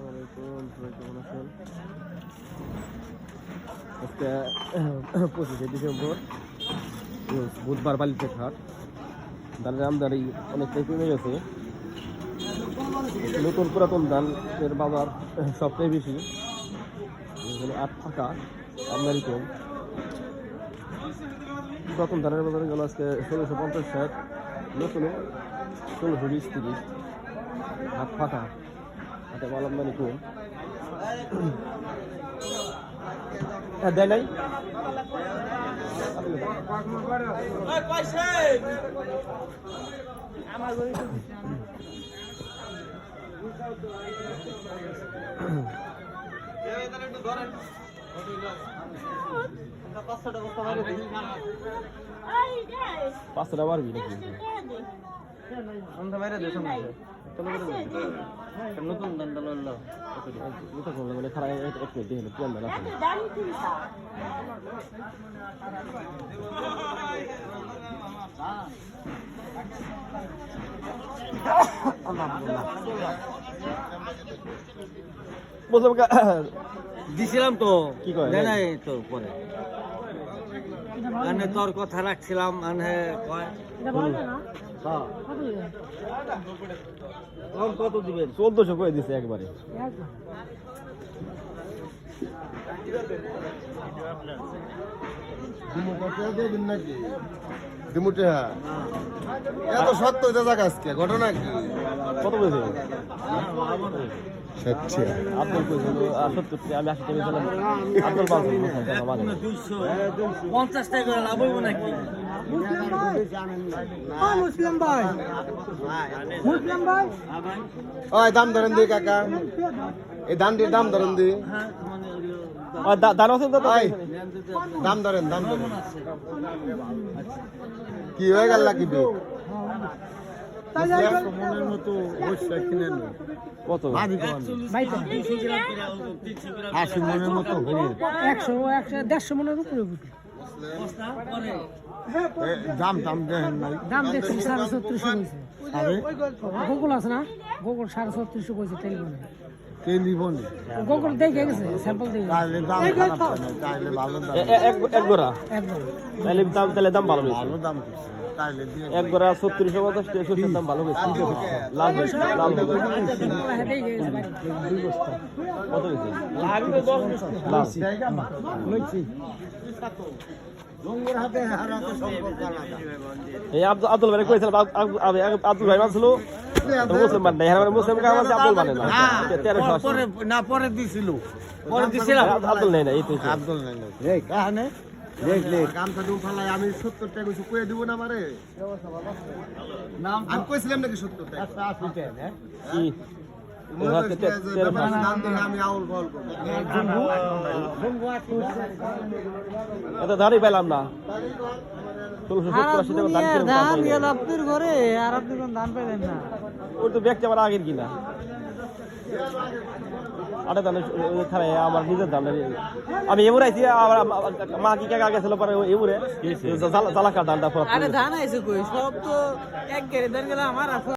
আসসালামু সবাই কেমন আছেন? আজকে, পঁচিশে ডিসেম্বর বুধবার বালিতে হাট ধানের আমদানি অনেকটাই কমে গেছে। নতুন পুরাতন ধান এর বাজার সবচেয়ে বেশি। আট টাকা আমদানি কম। পুরাতন ধানের বাজারে গেল আজকে ষোলোশো পঞ্চাশ ষাট, নতুন ষোলোশো বিশ তিরিশ। হাত ফাঁকা। হাতে মাল আমদানি কম হ্যাঁ দেয় নাই পাঁচশো টাকা মারবি নাকি নতুন দান্ডাল হলো এটা করলে মানে খারাপ একটু দেখে পুরান ধান আছে বুঝলাম দিছিলাম তো। কি কয়? নাই তো পরে। মানে তোর কথা রাখছিলাম মানে কয়? হ্যাঁ। তখন কত দিবেন? চোদ্দশো করে দিছে একবারে। দিমুটে হ্যাঁ। এত সত্য জায়গা আজকে? ঘটনা কি? কত বলছে? সত্যি। আব্দুল কইছিল আর আমি আশি টাকা আব্দুল পাঁচশো টাকা বাজে দুইশো পঞ্চাশ টাকা করে লাভ হইব নাকি? মুসলিম ভাই। মুসলিম ভাই। ওই দাম ধরেন দি কাকা। এই ধানটির দাম ধরেন দি। হ্যাঁ মানে দান আছে? দাম ধরেন দাম ধরেন। কি হয়ে গেল কি বে মনের মতো বসে কিনে কত আশি মনের মতো একশো একশো দেড়শো মনের উপরে দাম দাম দেখেন নাই। দাম দেখছি সাড়ে ছত্রিশশো কইছে। আরে? গোকুল আছে না? গোকুল সাড়ে ছত্রিশশো টেলিফোনে। টেলিফোনে গোকুল দেখে গেছে? স্যাম্পল দেখে তাহলে দাম খারাপ না তাহলে ভালো দাম এক তাহলে দাম তাহলে দাম ভালো ভালো করছে তাহলে দিয়ে এক পঞ্চাশ ভালো হয়েছে। হয়েছে হ্যাঁ। হয়েছে। আব্দুল ভাই আব্দুল ভাই মানছিল তো মুসলিম মানে মানে মুসলিম কাম আছে আব্দুল মানে না। তেরোশো আশি পরে না পরে দিছিল। পরে দিছিলাম। আব্দুল নেই না এই তো আব্দুল নাই এই কাহানে? দেখ লে কামটা দু ফালাই আমি 70 টাকা কইছি কইয়া দিব না মারে নাম আমি কইছিলাম নাকি 70 টাকা? কি? হ্যাঁ, পেলাম না। ঘরে আর আপনি কোন পেলেন না। ওই তো ব্যক্তি আমার আগের কিনা? আরে দানে খারাই আমার নিজের দাম আমি এমুর আইছি আমার মা কি কাকা গেছিল পরে এমুরে? জালাকার দানটা ধান আইছে কই? সব তো এক গেরে ধান গেলে আমার